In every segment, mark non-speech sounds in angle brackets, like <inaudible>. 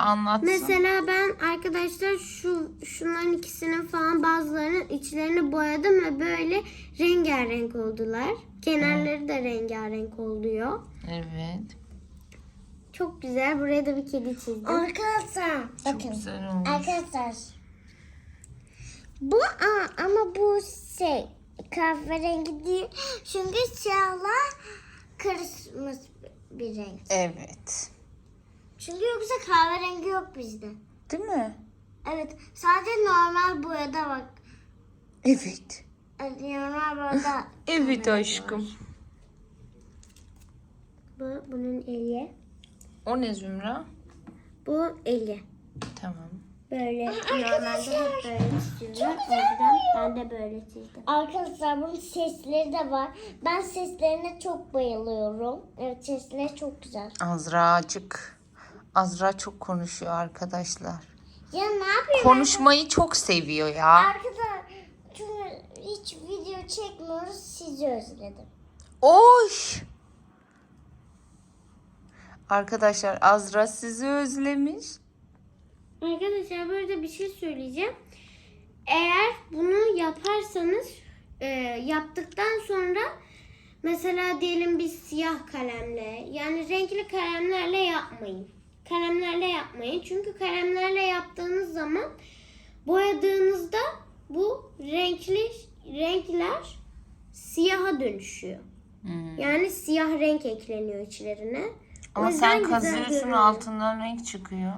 anlatsın. Mesela ben arkadaşlar şu şunların ikisinin falan bazılarının içlerini boyadım ve böyle rengarenk oldular. Kenarları da rengarenk oluyor. Evet. Çok güzel. Buraya da bir kedi çizdim. Arkadaşlar Çok bakın. güzel olmuş. Arkadaşlar. Bu a- ama bu şey kahverengi değil. Çünkü siyahla karışmış bir renk. Evet. Çünkü yoksa kahverengi yok bizde. Değil mi? Evet sadece normal boyada bak. Evet. Evet, Normal boyada. <laughs> Evet aşkım. Bu bunun eli. O ne Zümra? Bu eli. Tamam. Böyle normalde hep böyle çiziyorlar. O yüzden ben de böyle çizdim. Arkadaşlar bunun sesleri de var. Ben seslerine çok bayılıyorum. Evet sesleri çok güzel. Azracık. Azra çok konuşuyor arkadaşlar. Ya ne yapayım? Konuşmayı çok seviyor ya. Arkadaşlar çünkü hiç video çekmiyoruz sizi özledim. Oy! Arkadaşlar Azra sizi özlemiş. Arkadaşlar burada bir şey söyleyeceğim. Eğer bunu yaparsanız e, yaptıktan sonra mesela diyelim bir siyah kalemle yani renkli kalemlerle yapmayın. Kalemlerle yapmayın. Çünkü kalemlerle yaptığınız zaman boyadığınızda bu renkli renkler siyaha dönüşüyor. Hmm. Yani siyah renk ekleniyor içlerine. Ama sen kazıyorsun altından renk çıkıyor.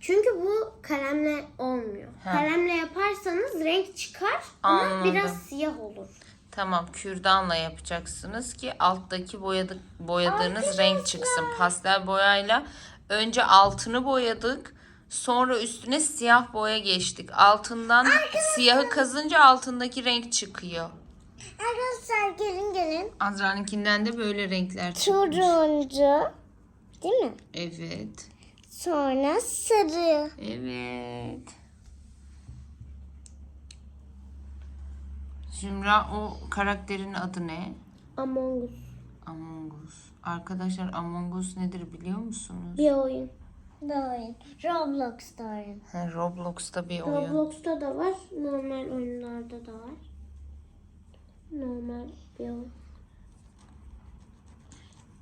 Çünkü bu kalemle olmuyor. Ha. Kalemle yaparsanız renk çıkar ama Anladım. biraz siyah olur. Tamam kürdanla yapacaksınız ki alttaki boyadık, boyadığınız renk çıksın. Pastel boyayla önce altını boyadık. Sonra üstüne siyah boya geçtik. Altından siyahı kazınca altındaki renk çıkıyor. Arkadaşlar gelin gelin. Azra'nınkinden de böyle renkler çıkmış. Turuncu. Değil mi? Evet. Sonra sarı. Evet. Zümra o karakterin adı ne? Among Us Among Us. Arkadaşlar Among Us nedir biliyor musunuz? bir oyun. Bir oyun. Roblox'ta oyun. Ha, Roblox'ta bir oyun. Roblox'ta da var, normal oyunlarda da var. Normal bir oyun.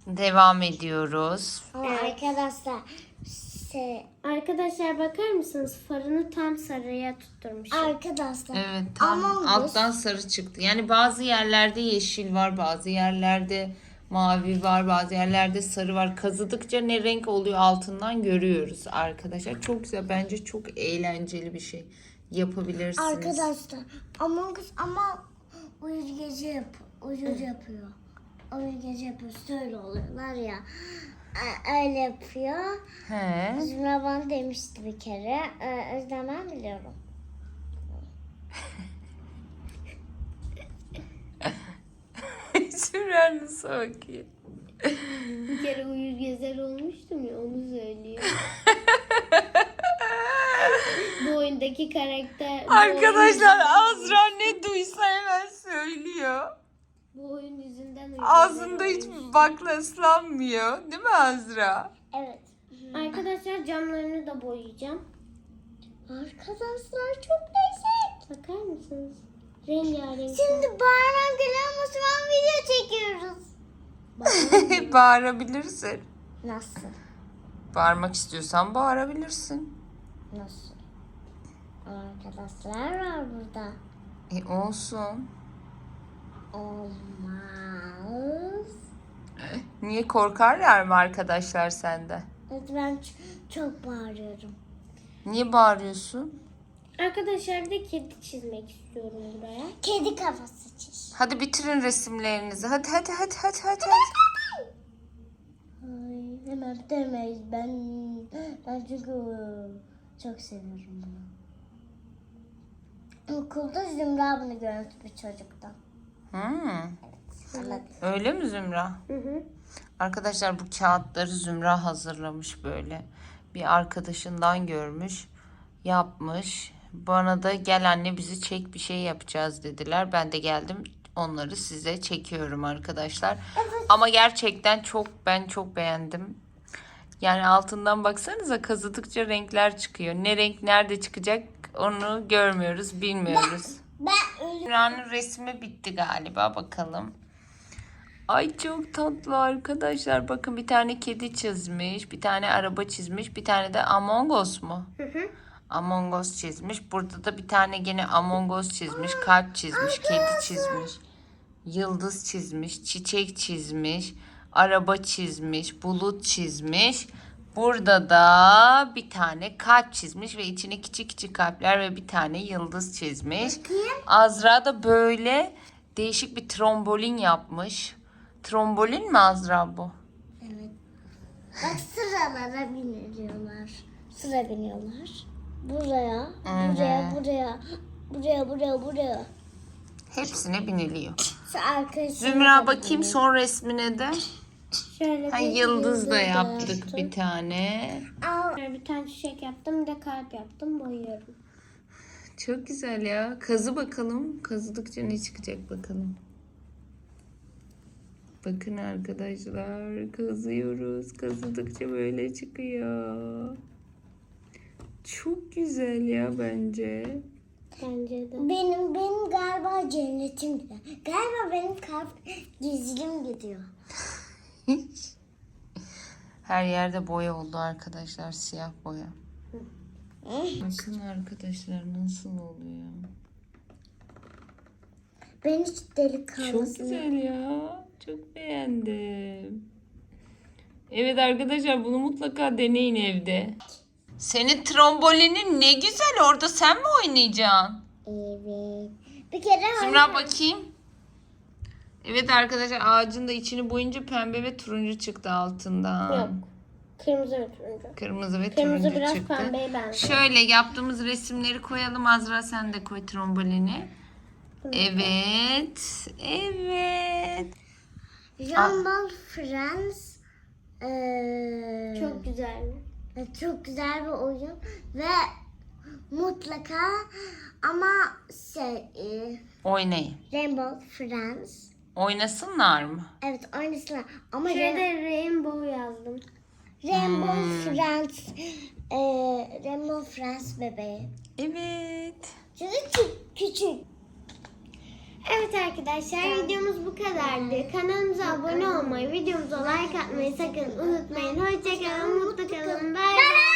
Devam ediyoruz. Ama arkadaşlar Se Arkadaşlar bakar mısınız? Farını tam sarıya tutturmuşum. arkadaşlar. Evet tam Us. alttan sarı çıktı. Yani bazı yerlerde yeşil var, bazı yerlerde mavi var, bazı yerlerde sarı var. Kazıdıkça ne renk oluyor altından görüyoruz arkadaşlar. Çok güzel. Bence çok eğlenceli bir şey. Yapabilirsiniz. Arkadaşlar Among Us ama uyur gece yap uyur yapıyor. Uyur gece yapıyor. Şöyle oluyorlar ya. Öyle yapıyor. He. Zümra bana demişti bir kere. Ee, yüzden ben biliyorum. <laughs> Süren nasıl bakıyor? Bir kere uyur gezer olmuştum ya onu söylüyor. <laughs> bu oyundaki karakter... bu Arkadaşlar oyun- Azra ne duysa hemen söylüyor. Bu oyun yüzünden Ağzında hiç bakla ıslanmıyor. Değil mi Azra? Evet. Arkadaşlar camlarını da boyayacağım. Arkadaşlar çok güzel. Bakar mısınız? Rengarenk. Şimdi bayram geliyor ama şu an video çekiyoruz. <laughs> Bağırabilirsin. Nasıl? Bağırmak istiyorsan bağırabilirsin. Nasıl? Arkadaşlar var burada. E olsun. Olmaz. Niye korkarlar mı arkadaşlar sende? Evet ben çok bağırıyorum. Niye bağırıyorsun? Arkadaşlar bir de kedi çizmek istiyorum buraya. Kedi kafası çiz. Hadi bitirin resimlerinizi. Hadi hadi hadi hadi hadi. hadi. Ay, hemen bitemeyiz. Ben ben çünkü çok seviyorum bunu. Okulda Zümra bunu görmüş bir çocukta. Hmm. Evet. Öyle mi Zümra? Hı hı. Arkadaşlar bu kağıtları Zümra hazırlamış böyle. Bir arkadaşından görmüş, yapmış. Bana da gel anne bizi çek bir şey yapacağız dediler. Ben de geldim onları size çekiyorum arkadaşlar. Ama gerçekten çok ben çok beğendim. Yani altından baksanıza kazıdıkça renkler çıkıyor. Ne renk nerede çıkacak onu görmüyoruz, bilmiyoruz. Ben ölü Zümra'nın resmi bitti galiba bakalım. Ay çok tatlı arkadaşlar. Bakın bir tane kedi çizmiş, bir tane araba çizmiş, bir tane de Among Us mu? Hı hı. Among Us çizmiş. Burada da bir tane gene Among Us çizmiş, kalp çizmiş, kedi çizmiş, yıldız çizmiş, çiçek çizmiş, araba çizmiş, bulut çizmiş. Burada da bir tane kalp çizmiş ve içine küçük küçük kalpler ve bir tane yıldız çizmiş. Azra da böyle değişik bir trombolin yapmış. Trombolin mi Azra bu? Evet. Bak sıralara biniyorlar. Sıra biniyorlar. Buraya, buraya, buraya, buraya, buraya, buraya. Hepsine biniliyor. Zümra bakayım son resmine de. Şöyle Ha, bir yıldız da yaptık bir tane. Al. Bir tane çiçek yaptım, bir de kalp yaptım, boyuyorum. Çok güzel ya. Kazı bakalım. Kazıdıkça ne çıkacak bakalım. Bakın arkadaşlar kazıyoruz. Kazıdıkça böyle çıkıyor. Çok güzel ya bence. Bence de. Benim benim galiba cennetim gidiyor. Galiba benim kalp gizlim gidiyor. Her yerde boya oldu arkadaşlar. Siyah boya. Bakın arkadaşlar nasıl oluyor. Ben hiç delik Çok kalmasın. güzel ya. Çok beğendim. Evet arkadaşlar bunu mutlaka deneyin evde. Senin trombolinin ne güzel orada sen mi oynayacaksın? Evet. Bir kere Zümra bakayım. Evet arkadaşlar ağacın da içini boyunca pembe ve turuncu çıktı altından. Yok. Kırmızı ve turuncu. Kırmızı ve Kırmızı turuncu biraz çıktı. pembeye benziyor. Şöyle yaptığımız resimleri koyalım. Azra sen de koy trombolini. Evet. Evet. Jambal Friends eee, Çok güzel. çok, çok güzel bir oyun ve mutlaka ama şey eee, Oynayın. Rainbow Friends Oynasınlar mı? evet oynasınlar ama Şuraya Ra- da rainbow yazdım. Rainbow Hmm. Friends eee, Rainbow Friends bebeği Evet. çünkü küçük, küçük Evet arkadaşlar videomuz bu kadardı. Kanalımıza abone olmayı, videomuza like atmayı sakın unutmayın. Hoşçakalın, mutlu kalın. Bay bay.